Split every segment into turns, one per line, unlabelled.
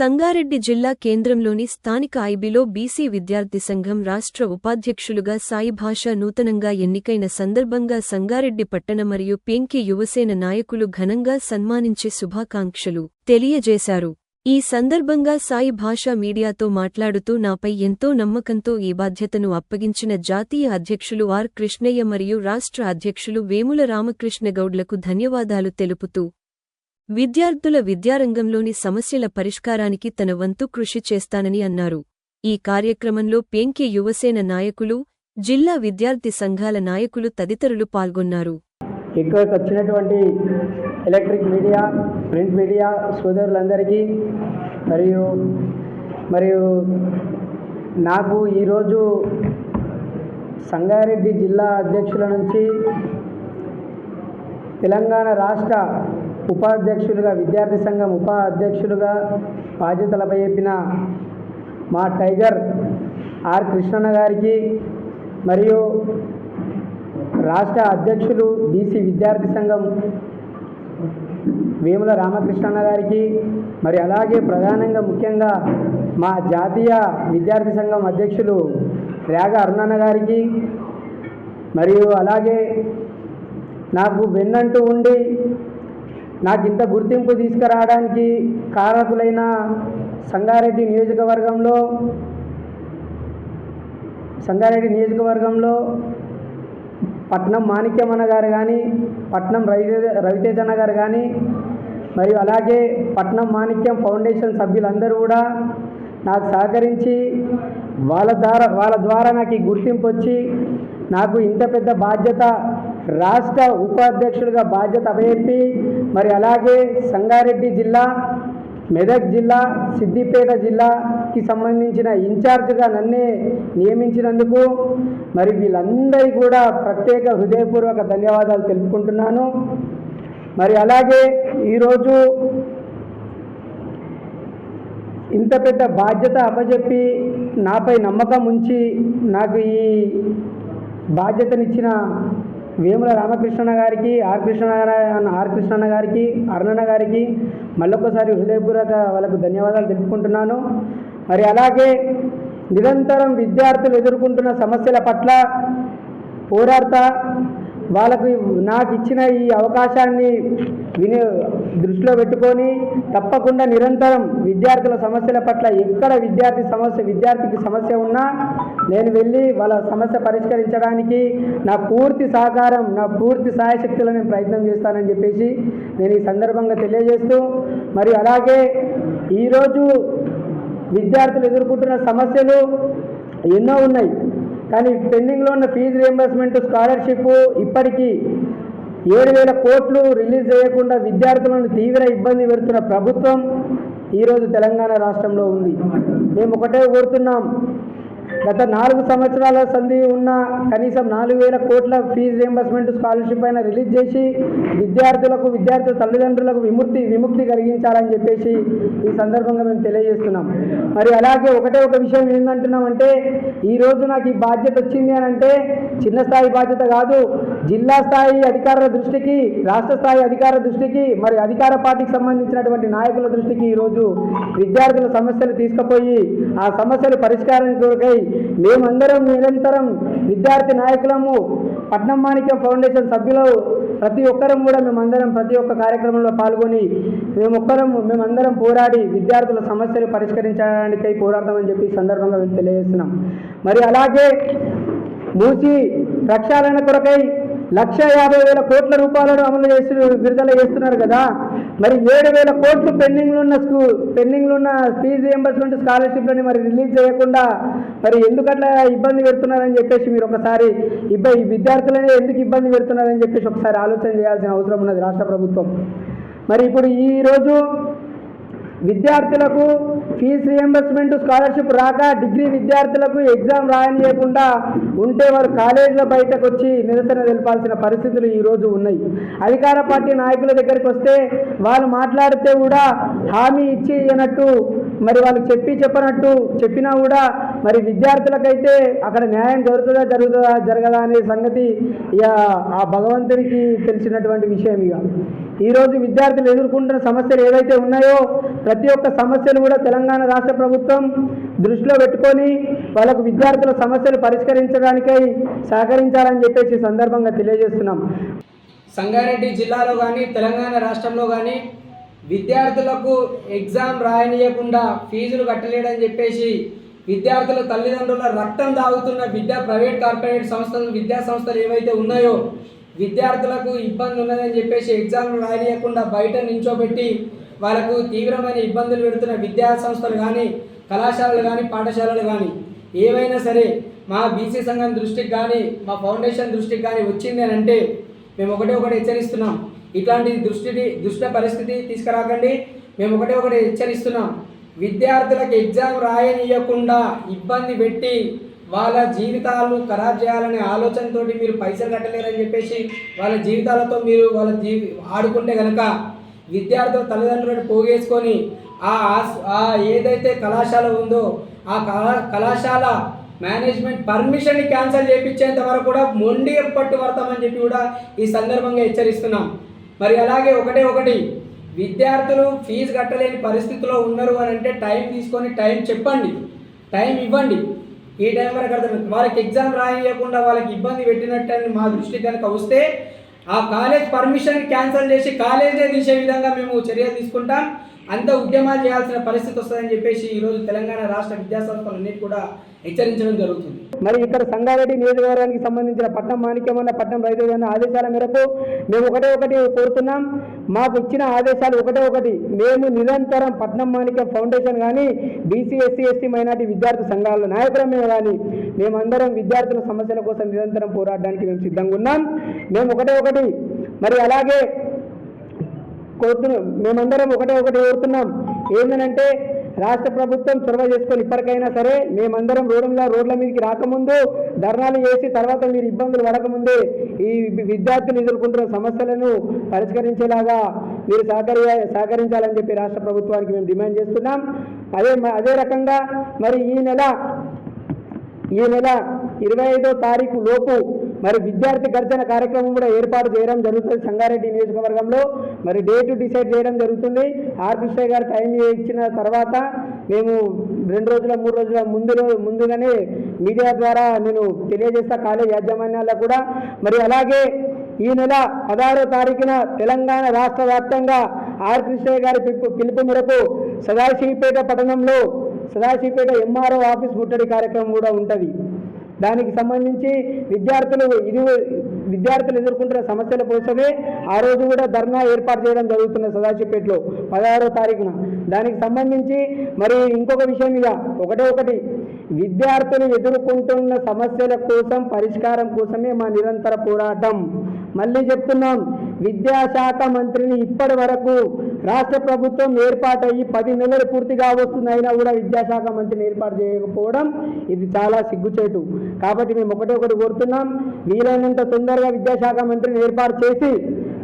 సంగారెడ్డి జిల్లా కేంద్రంలోని స్థానిక ఐబీలో బీసీ విద్యార్థి సంఘం రాష్ట్ర ఉపాధ్యక్షులుగా సాయి భాష నూతనంగా ఎన్నికైన సందర్భంగా సంగారెడ్డి పట్టణ మరియు పెంకి యువసేన నాయకులు ఘనంగా సన్మానించే శుభాకాంక్షలు తెలియజేశారు. ఈ సందర్భంగా సాయి భాష మీడియాతో మాట్లాడుతూ నాపై ఎంతో నమ్మకంతో ఈ బాధ్యతను అప్పగించిన జాతీయ అధ్యక్షులు ఆర్ కృష్ణయ్య మరియు రాష్ట్ర అధ్యక్షులు వేముల రామకృష్ణగౌడ్లకు ధన్యవాదాలు తెలుపుతూ విద్యార్థుల విద్యారంగంలోని సమస్యల పరిష్కారానికి తన వంతు కృషి చేస్తానని అన్నారు. ఈ కార్యక్రమంలో పెంకి యువసేన నాయకులు జిల్లా విద్యార్థి సంఘాల నాయకులు తదితరులు పాల్గొన్నారు.
ఇక్కడికి వచ్చినటువంటి ఎలక్ట్రిక్ మీడియా ప్రింట్ మీడియా సోదరులందరికీ మరియు మరియు నాకు ఈరోజు సంగారెడ్డి జిల్లా అధ్యక్షుల నుంచి తెలంగాణ రాష్ట్ర ఉపాధ్యక్షులుగా విద్యార్థి సంఘం ఉప అధ్యక్షులుగా బాధ్యతలపై చెప్పిన మా టైగర్ ఆర్ కృష్ణన్న గారికి మరియు రాష్ట్ర అధ్యక్షులు బీసీ విద్యార్థి సంఘం వేముల రామకృష్ణన్న గారికి మరి అలాగే ప్రధానంగా ముఖ్యంగా మా జాతీయ విద్యార్థి సంఘం అధ్యక్షులు రేగ అరుణన్న గారికి మరియు అలాగే నాకు వెన్నంటూ ఉండి నాకు ఇంత గుర్తింపు తీసుకురావడానికి కారకులైన సంగారెడ్డి నియోజకవర్గంలో సంగారెడ్డి నియోజకవర్గంలో పట్నం మాణిక్యమన్న గారు కానీ పట్నం రవితేజ రవితేజన్న గారు కానీ మరియు అలాగే పట్నం మాణిక్యం ఫౌండేషన్ సభ్యులందరూ కూడా నాకు సహకరించి వాళ్ళ ద్వారా వాళ్ళ ద్వారా నాకు ఈ గుర్తింపు వచ్చి నాకు ఇంత పెద్ద బాధ్యత రాష్ట్ర ఉపాధ్యక్షుడిగా బాధ్యత అప్పచెప్పి మరి అలాగే సంగారెడ్డి జిల్లా మెదక్ జిల్లా సిద్దిపేట జిల్లాకి సంబంధించిన ఇన్ఛార్జ్గా నన్నే నియమించినందుకు మరి వీళ్ళందరికీ కూడా ప్రత్యేక హృదయపూర్వక ధన్యవాదాలు తెలుపుకుంటున్నాను. మరి అలాగే ఈరోజు ఇంత పెద్ద బాధ్యత అప్పచెప్పి నాపై నమ్మకం ఉంచి నాకు ఈ బాధ్యతనిచ్చిన వేముల రామకృష్ణ గారికి ఆర్ కృష్ణ ఆర్ కృష్ణన్న గారికి అరుణన్న గారికి మళ్ళొకసారి హృదయపూర్వక వాళ్ళకు ధన్యవాదాలు తెలుపుకుంటున్నాను. మరి అలాగే నిరంతరం విద్యార్థులు ఎదుర్కొంటున్న సమస్యల పట్ల పోరాడతా వాళ్ళకు నాకు ఇచ్చిన ఈ అవకాశాన్ని విని దృష్టిలో పెట్టుకొని తప్పకుండా నిరంతరం విద్యార్థుల సమస్యల పట్ల ఎక్కడ విద్యార్థి సమస్య విద్యార్థికి సమస్య ఉన్నా నేను వెళ్ళి వాళ్ళ సమస్య పరిష్కరించడానికి నా పూర్తి సహకారం నా పూర్తి సాయశక్తులు నేను ప్రయత్నం చేస్తానని చెప్పేసి నేను ఈ సందర్భంగా తెలియజేస్తూ మరి అలాగే ఈరోజు విద్యార్థులు ఎదుర్కొంటున్న సమస్యలు ఎన్నో ఉన్నాయి. కానీ పెండింగ్లో ఉన్న ఫీజు రియంబర్స్మెంట్ స్కాలర్షిప్ ఇప్పటికీ ఏడు వేల కోట్లు రిలీజ్ చేయకుండా విద్యార్థులను తీవ్ర ఇబ్బంది పెడుతున్న ప్రభుత్వం ఈరోజు తెలంగాణ రాష్ట్రంలో ఉంది. మేము ఒకటే కోరుతున్నాం గత నాలుగు సంవత్సరాల సంధి ఉన్న కనీసం నాలుగు వేల కోట్ల ఫీజు రియంబర్స్మెంట్ స్కాలర్షిప్ అయినా రిలీజ్ చేసి విద్యార్థులకు విద్యార్థుల తల్లిదండ్రులకు విముక్తి విముక్తి కలిగించాలని చెప్పేసి ఈ సందర్భంగా మేము తెలియజేస్తున్నాం. మరి అలాగే ఒకటే ఒక విషయం ఏంటంటున్నామంటే ఈరోజు నాకు ఈ బాధ్యత వచ్చింది అని అంటే చిన్న స్థాయి బాధ్యత కాదు. జిల్లా స్థాయి అధికారుల దృష్టికి రాష్ట్ర స్థాయి అధికారుల దృష్టికి మరి అధికార పార్టీకి సంబంధించినటువంటి నాయకుల దృష్టికి ఈరోజు విద్యార్థుల సమస్యలు తీసుకుపోయి ఆ సమస్యలు పరిష్కారం కొరకై మేమందరం నిరంతరం విద్యార్థి నాయకులము పట్నం మాణిక్యం ఫౌండేషన్ సభ్యులు ప్రతి ఒక్కరం కూడా మేమందరం ప్రతి ఒక్క కార్యక్రమంలో పాల్గొని మేమొక్కరం మేమందరం పోరాడి విద్యార్థుల సమస్యలు పరిష్కరించడానికై పోరాడతామని చెప్పి సందర్భంగా తెలియజేస్తున్నాం. మరి అలాగే మూసి ప్రక్షాళన కొరకై లక్ష యాభై వేల కోట్ల రూపాయలను అమలు చేసి విడుదల చేస్తున్నారు కదా. మరి ఏడు వేల కోట్లు పెండింగ్లో ఉన్న స్కూ పెండింగ్లో ఉన్న ఫీజు రియంబర్స్మెంట్ స్కాలర్షిప్లని మరి రిలీజ్ చేయకుండా మరి ఎందుకట్లా ఇబ్బంది పెడుతున్నారని చెప్పేసి మీరు ఒకసారి ఇబ్బంది విద్యార్థులనే ఎందుకు ఇబ్బంది పెడుతున్నారని చెప్పేసి ఒకసారి ఆలోచన చేయాల్సిన అవసరం ఉన్నది రాష్ట్ర ప్రభుత్వం. మరి ఇప్పుడు ఈరోజు విద్యార్థులకు ఫీజు రియంబర్స్మెంట్ స్కాలర్షిప్ రాక డిగ్రీ విద్యార్థులకు ఎగ్జామ్ రాయనియకుండా ఉంటే వారు కాలేజీల బయటకు వచ్చి నిరసన తెలపాల్సిన పరిస్థితులు ఈరోజు ఉన్నాయి. అధికార పార్టీ నాయకుల దగ్గరికి వస్తే వాళ్ళు మాట్లాడితే కూడా హామీ ఇచ్చి అన్నట్టు మరి వాళ్ళు చెప్పి చెప్పనట్టు చెప్పినా కూడా మరి విద్యార్థులకైతే అక్కడ న్యాయం జరుగుతుందా జరుగుతుందా జరగదా అనే సంగతి ఇక ఆ భగవంతునికి తెలిసినటువంటి విషయం ఇక. ఈరోజు విద్యార్థులు ఎదుర్కొంటున్న సమస్యలు ఏవైతే ఉన్నాయో ప్రతి ఒక్క సమస్యను కూడా తెలంగాణ రాష్ట్ర ప్రభుత్వం దృష్టిలో పెట్టుకొని వాళ్ళకు విద్యార్థుల సమస్యలు పరిష్కరించడానికై సహకరించాలని చెప్పేసి సందర్భంగా తెలియజేస్తున్నాం.
సంగారెడ్డి జిల్లాలో కానీ తెలంగాణ రాష్ట్రంలో కానీ విద్యార్థులకు ఎగ్జామ్ రాయనీయకుండా ఫీజులు కట్టలేడని చెప్పేసి విద్యార్థుల తల్లిదండ్రుల రక్తం దాగుతున్న విద్యా ప్రైవేట్ కార్పొరేట్ సంస్థలు విద్యా సంస్థలు ఏవైతే ఉన్నాయో విద్యార్థులకు ఇబ్బంది ఉన్నదని చెప్పేసి ఎగ్జామ్లు రాయనీయకుండా బయట నించోబెట్టి వాళ్ళకు తీవ్రమైన ఇబ్బందులు పెడుతున్న విద్యా సంస్థలు కానీ కళాశాలలు కానీ పాఠశాలలు కానీ ఏవైనా సరే మా బీసీ సంఘం దృష్టికి కానీ మా ఫౌండేషన్ దృష్టికి కానీ వచ్చింది అని అంటే మేము ఒకటే ఒకటి హెచ్చరిస్తున్నాం. ఇట్లాంటి దృష్టిని దుష్ట పరిస్థితి తీసుకురాకండి. మేము ఒకటే ఒకటి హెచ్చరిస్తున్నాం. విద్యార్థులకు ఎగ్జామ్ రాయనీయకుండా ఇబ్బంది పెట్టి వాళ్ళ జీవితాలు ఖరాబ్ చేయాలనే ఆలోచనతోటి మీరు పైసలు కట్టలేరని చెప్పేసి వాళ్ళ జీవితాలతో మీరు వాళ్ళ జీవి ఆడుకుంటే కనుక విద్యార్థుల తల్లిదండ్రులను పోగేసుకొని ఆ ఆస్- ఆ ఏదైతే కళాశాల ఉందో ఆ కళా కళాశాల మేనేజ్మెంట్ పర్మిషన్ని క్యాన్సిల్ చేయించేంత వరకు కూడా మొండి పట్టు పడతామని చెప్పి కూడా ఈ సందర్భంగా హెచ్చరిస్తున్నాం. మరి అలాగే ఒకటే ఒకటి విద్యార్థులు ఫీజు కట్టలేని పరిస్థితిలో ఉన్నారు అని అంటే టైం తీసుకొని టైం చెప్పండి. టైం ఇవ్వండి. ఈ టైం వరకు అర్థం వాళ్ళకి ఎగ్జామ్ రాయకుండా వాళ్ళకి ఇబ్బంది పెట్టినట్టు అని మా దృష్టి కనుక వస్తే ఆ కాలేజ్ పర్మిషన్ క్యాన్సిల్ చేసి కాలేజే తీసే విధంగా మేము చర్యలు తీసుకుంటాం. అంత ఉద్యమాలు చేయాల్సిన పరిస్థితి వస్తుందని చెప్పేసి ఈరోజు తెలంగాణ రాష్ట్ర విద్యాసంస్థలన్నీ కూడా హెచ్చరించడం జరుగుతుంది.
మరి ఇక్కడ సంగారెడ్డి నియోజకవర్గానికి సంబంధించిన పట్నం మాణిక్యమన్న పట్నం రైతు ఆదేశాల మేరకు మేము ఒకటే ఒకటి కోరుతున్నాం. మాకు ఇచ్చిన ఆదేశాలు ఒకటే ఒకటి. మేము నిరంతరం పట్నం మాణిక్యం ఫౌండేషన్ కానీ బీసీ ఎస్సీ ఎస్టీ మైనార్టీ విద్యార్థి సంఘాల నాయకులమే కానీ మేమందరం విద్యార్థుల సమస్యల కోసం నిరంతరం పోరాడడానికి మేము సిద్ధంగా ఉన్నాం. మేము ఒకటే ఒకటి. మరి అలాగే కోరుతున్నాం మేమందరం ఒకటే ఒకటి కోరుతున్నాం. ఏంటంటే రాష్ట్ర ప్రభుత్వం చొరవ చేసుకొని ఇప్పటికైనా సరే మేమందరం రోడ్ల రోడ్ల మీదకి రాకముందు ధర్నాలు చేసి తర్వాత మీరు ఇబ్బందులు పడకముందే ఈ విద్యార్థులు ఎదుర్కొంటున్న సమస్యలను పరిష్కరించేలాగా మీరు సహకరి సహకరించాలని చెప్పి రాష్ట్ర ప్రభుత్వానికి మేము డిమాండ్ చేస్తున్నాం. అదే అదే రకంగా మరి ఈ నెల ఈ నెల ఇరవై ఐదో తారీఖు లోపు మరి విద్యార్థి గర్జన కార్యక్రమం కూడా ఏర్పాటు చేయడం జరుగుతుంది సంగారెడ్డి నియోజకవర్గంలో. మరి డేటు డిసైడ్ చేయడం జరుగుతుంది. ఆర్ గారు టైం ఇచ్చిన తర్వాత మేము రెండు రోజుల మూడు రోజుల ముందు ముందుగానే మీడియా ద్వారా నేను తెలియజేస్తా కాలేజ్ యాజమాన్యాలకు కూడా. మరి అలాగే ఈ నెల పదహారో తారీఖున తెలంగాణ రాష్ట్ర వ్యాప్తంగా ఆర్ కృష్ణయ్య గారి పిలుపు పిలుపు మేరకు సదాశివపేట పట్టణంలో సదాశివపేట ఎంఆర్ఓ ఆఫీస్ ముట్టడి కార్యక్రమం కూడా ఉంటుంది. దానికి సంబంధించి విద్యార్థులు ఇది విద్యార్థులు ఎదుర్కొంటున్న సమస్యల కోసమే ఆ రోజు కూడా ధర్నా ఏర్పాటు చేయడం జరుగుతుంది సదాశివపేటలో పదహారో తారీఖున. దానికి సంబంధించి మరి ఇంకొక విషయం ఇక ఒకటే ఒకటి. విద్యార్థులు ఎదుర్కొంటున్న సమస్యల కోసం పరిష్కారం కోసమే మా నిరంతర పోరాటం. మళ్ళీ చెప్తున్నాం విద్యాశాఖ మంత్రిని ఇప్పటి వరకు రాష్ట్ర ప్రభుత్వం ఏర్పాటయ్యి పది నెలలు పూర్తిగా వస్తుంది అయినా కూడా విద్యాశాఖ మంత్రిని ఏర్పాటు చేయకపోవడం ఇది చాలా సిగ్గుచేటు. కాబట్టి మేము ఒకటే ఒకటి కోరుతున్నాం. వీలైనంత తొందరగా విద్యాశాఖ మంత్రిని ఏర్పాటు చేసి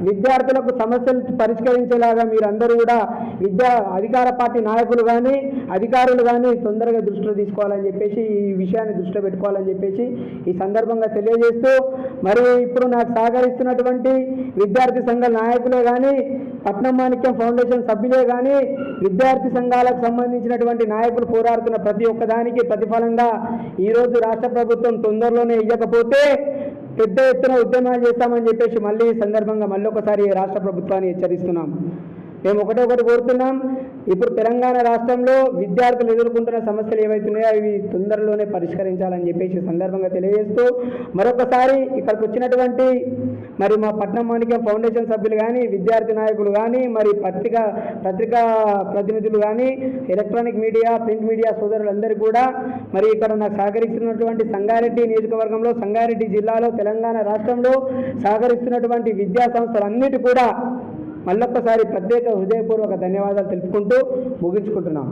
విద్యార్థులకు సమస్యలు పరిష్కరించేలాగా మీరందరూ కూడా విద్యా అధికార పార్టీ నాయకులు కానీ అధికారులు కానీ తొందరగా దృష్టిలో తీసుకోవాలని చెప్పేసి ఈ విషయాన్ని దృష్టిలో పెట్టుకోవాలని చెప్పేసి ఈ సందర్భంగా తెలియజేస్తూ మరి ఇప్పుడు నాకు సహకరిస్తున్నటువంటి విద్యార్థి సంఘాల నాయకులే కానీ పట్నం మాణిక్యం ఫౌండేషన్ సభ్యులే కానీ విద్యార్థి సంఘాలకు సంబంధించినటువంటి నాయకులు పోరాడుతున్న ప్రతి ఒక్కదానికి ప్రతిఫలంగా ఈరోజు రాష్ట్ర ప్రభుత్వం తొందరలోనే ఇవ్వకపోతే పెద్ద ఎత్తున ఉద్యమాలు చేస్తామని చెప్పేసి మళ్ళీ ఈ సందర్భంగా మళ్ళీ మరొకసారి రాష్ట్ర ప్రభుత్వాన్ని హెచ్చరిస్తున్నాం. మేము ఒకటే ఒకటి కోరుతున్నాం. ఇప్పుడు తెలంగాణ రాష్ట్రంలో విద్యార్థులు ఎదుర్కొంటున్న సమస్యలు ఏవైతున్నాయో అవి తొందరలోనే పరిష్కరించాలని చెప్పేసి సందర్భంగా తెలియజేస్తూ మరొకసారి ఇక్కడికి వచ్చినటువంటి మరి మా పట్నం మాణిక్యం ఫౌండేషన్ సభ్యులు కానీ విద్యార్థి నాయకులు కానీ మరి పత్రిక పత్రికా ప్రతినిధులు కానీ ఎలక్ట్రానిక్ మీడియా ప్రింట్ మీడియా సోదరులందరూ కూడా మరి ఇక్కడ నాకు సహకరిస్తున్నటువంటి సంగారెడ్డి నియోజకవర్గంలో సంగారెడ్డి జిల్లాలో తెలంగాణ రాష్ట్రంలో సహకరిస్తున్నటువంటి విద్యా సంస్థలన్నిటి కూడా మళ్ళొక్కసారి ప్రత్యేక హృదయపూర్వక ధన్యవాదాలు తెలుపుకుంటూ ముగించుకుంటున్నాం.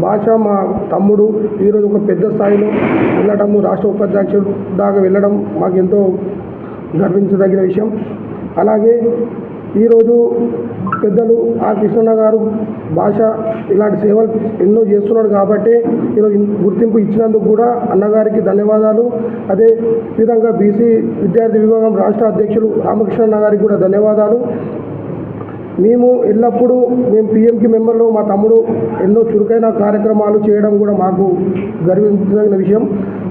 భాష మా తమ్ముడు ఈరోజు ఒక పెద్ద స్థాయిలో వెళ్ళడము రాష్ట్ర ఉపాధ్యక్షుడు దాకా వెళ్ళడం మాకు ఎంతో గర్వించదగిన విషయం. అలాగే ఈరోజు పెద్దలు ఆ కృష్ణన్న గారు భాష ఇలాంటి సేవలు ఎన్నో చేస్తున్నాడు కాబట్టి ఈరోజు గుర్తింపు ఇచ్చినందుకు కూడా అన్నగారికి ధన్యవాదాలు. అదే విధంగా బీసీ విద్యార్థి విభాగం రాష్ట్ర అధ్యక్షులు రామకృష్ణ గారికి కూడా ధన్యవాదాలు. మేము ఎల్లప్పుడూ మేము పిఎంకి మెంబర్లో మా తమ్ముడు ఎన్నో చురుకైన కార్యక్రమాలు చేయడం కూడా మాకు గర్వించదగిన విషయం.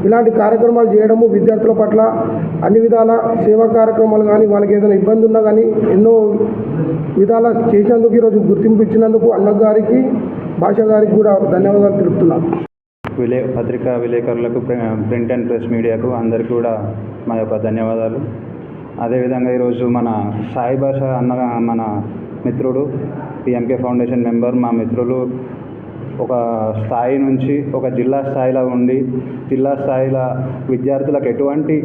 ఇలాంటి కార్యక్రమాలు చేయడము విద్యార్థుల పట్ల అన్ని విధాల సేవా కార్యక్రమాలు కానీ వాళ్ళకి ఏదైనా ఇబ్బంది ఉన్నా కానీ ఎన్నో విధాల చేసినందుకు ఈరోజు గుర్తింపు ఇచ్చినందుకు అన్న గారికి భాష గారికి కూడా ధన్యవాదాలు తెలుపుతున్నాను
విలే పత్రికా విలేకరులకు ప్రింట్ అండ్ ప్రెస్ మీడియాకు అందరికీ కూడా మా యొక్క ధన్యవాదాలు. అదేవిధంగా ఈరోజు మన సాయి భాష అన్న మన మిత్రుడు పిఎంకే ఫౌండేషన్ మెంబర్ మా మిత్రులు ఒక స్థాయి నుంచి ఒక జిల్లా స్థాయిలో ఉండి జిల్లా స్థాయిలో విద్యార్థులకు ఎటువంటి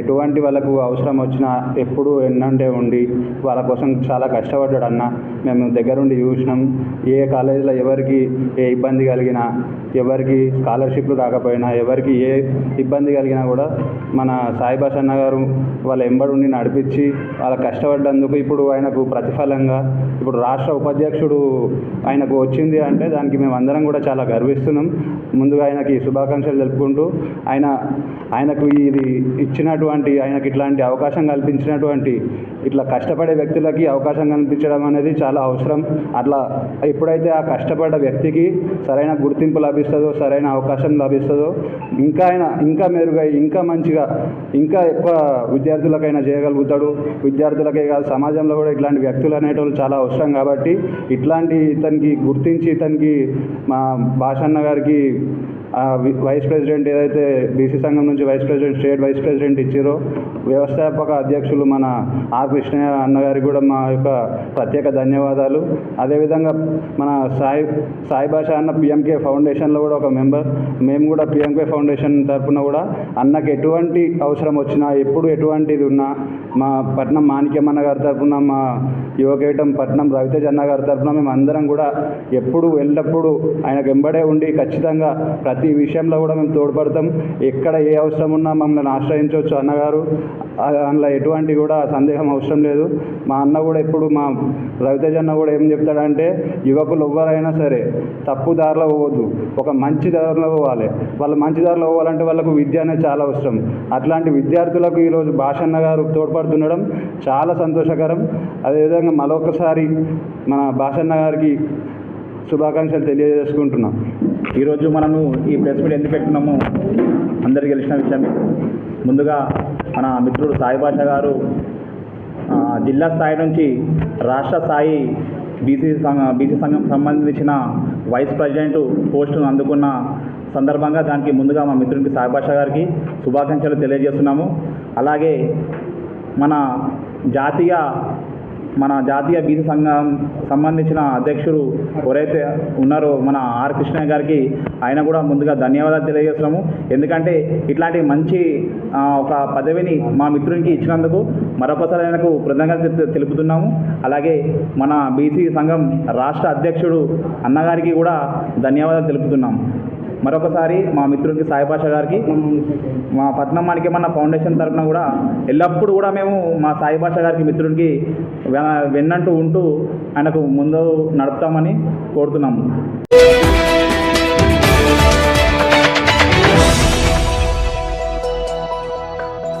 ఎటువంటి వాళ్ళకు అవసరం వచ్చినా ఎప్పుడు ఎన్నంటే ఉండి వాళ్ళ కోసం చాలా కష్టపడ్డాడు అన్న. మేము దగ్గరుండి చూసినాం. ఏ కాలేజీలో ఎవరికి ఏ ఇబ్బంది కలిగినా ఎవరికి స్కాలర్షిప్లు రాకపోయినా ఎవరికి ఏ ఇబ్బంది కలిగినా కూడా మన సాయిబాస్ అన్న గారు వాళ్ళ ఎంబడుండి ఉండి నడిపించి వాళ్ళ కష్టపడ్డందుకు ఇప్పుడు ఆయనకు ప్రతిఫలంగా ఇప్పుడు రాష్ట్ర ఉపాధ్యక్షుడు ఆయనకు వచ్చింది అంటే దానికి మేము అందరం కూడా చాలా గర్విస్తున్నాం. ముందుగా ఆయనకి శుభాకాంక్షలు తెలుపుకుంటూ ఆయన ఆయనకు ఇది ఇచ్చినటువంటి ఆయనకి ఇట్లాంటి అవకాశం కల్పించినటువంటి ఇట్లా కష్టపడే వ్యక్తులకి అవకాశం కల్పించడం అనేది చాలా అవసరం. అట్లా ఎప్పుడైతే ఆ కష్టపడ్డ వ్యక్తికి సరైన గుర్తింపు లభిస్తుందో సరైన అవకాశం లభిస్తుందో ఇంకా ఆయన ఇంకా మెరుగై ఇంకా మంచిగా ఇంకా ఎక్కువ విద్యార్థులకైనా చేయగలుగుతాడు. విద్యార్థులకే కాదు సమాజంలో కూడా ఇట్లాంటి వ్యక్తులు అనేటోళ్ళు చాలా అవసరం కాబట్టి ఇట్లాంటి ఇతనికి గుర్తించి ఇతనికి మా భాషన్న గారికి వైస్ ప్రెసిడెంట్ ఏదైతే బీసీ సంఘం నుంచి vice president state vice president ఇచ్చారు. వ్యవస్థాపక అధ్యక్షులు మన ఆర్ కృష్ణయ్య అన్న గారికి కూడా మా యొక్క ప్రత్యేక ధన్యవాదాలు. అదేవిధంగా మన సాయి సాయి భాష అన్న పిఎంకే ఫౌండేషన్లో కూడా ఒక మెంబర్. మేము కూడా పిఎంకే ఫౌండేషన్ తరఫున కూడా అన్నకి ఎటువంటి అవసరం వచ్చినా ఎప్పుడు ఎటువంటిది ఉన్నా మా పట్నం మాణిక్యమన్న గారి తరఫున మా యువకేటం పట్నం రవితేజ్ అన్న గారి తరఫున మేము అందరం కూడా ఎప్పుడు వెళ్ళినప్పుడు ఆయనకు వెంబడే ఉండి ఖచ్చితంగా ప్రతి విషయంలో కూడా మేము తోడ్పడతాం. ఎక్కడ ఏ అవసరం ఉన్నా మమ్మల్ని ఆశ్రయించవచ్చు. అన్నగారు అందులో ఎటువంటి కూడా సందేహం అవసరం లేదు. మా అన్న కూడా ఎప్పుడు మా రవితేజ్ అన్న కూడా ఏం చెప్తాడంటే యువకులు ఎవ్వరైనా సరే తప్పు దారిలో పోవద్దు. ఒక మంచి దారిలో పోవాలి. వాళ్ళు మంచి దారిలో పోవాలంటే వాళ్ళకు విద్య అనేది చాలా అవసరం. అట్లాంటి విద్యార్థులకు ఈరోజు భాషన్న గారు తోడ్పడుతుండడం చాలా సంతోషకరం. అదేవిధంగా మరొకసారి మన భాషన్న గారికి శుభాకాంక్షలు తెలియజేసుకుంటున్నాం.
ఈరోజు మనము ఈ ప్రెస్ మీట్ ఎందుకు పెట్టినాము అందరికీ తెలిసిన విషయమే ముందుగా మన మిత్రుడు సాయి భాష గారు జిల్లా స్థాయి నుంచి రాష్ట్ర స్థాయి బీసీ సంఘ బీసీ సంఘం సంబంధించిన వైస్ ప్రెసిడెంట్ పోస్టును అందుకున్న సందర్భంగా దానికి ముందుగా మా మిత్రునికి సాయి భాష గారికి శుభాకాంక్షలు తెలియజేస్తున్నాము. అలాగే మన జాతీయ మన జాతీయ బీసీ సంఘం సంబంధించిన అధ్యక్షుడు ఎవరైతే ఉన్నారో మన ఆర్ కృష్ణయ్య గారికి ఆయన కూడా ముందుగా ధన్యవాదాలు తెలియజేస్తున్నాము. ఎందుకంటే ఇట్లాంటి మంచి ఒక పదవిని మా మిత్రునికి ఇచ్చినందుకు మరొకసారి ఆయనకు కృతజ్ఞత తెలుపుతున్నాము. అలాగే మన బీసీ సంఘం రాష్ట్ర అధ్యక్షుడు అన్నగారికి కూడా ధన్యవాదాలు తెలుపుతున్నాము. మరొకసారి మా మిత్రుడికి సాయిభాష గారికి మా పట్నం మాణిక్యమన్న ఫౌండేషన్ తరఫున కూడా ఎల్లప్పుడూ కూడా మేము మా సాయిభాష గారికి మిత్రుడికి వెన్నంటూ ఉంటూ ఆయనకు ముందు నడుపుతామని కోరుతున్నాము.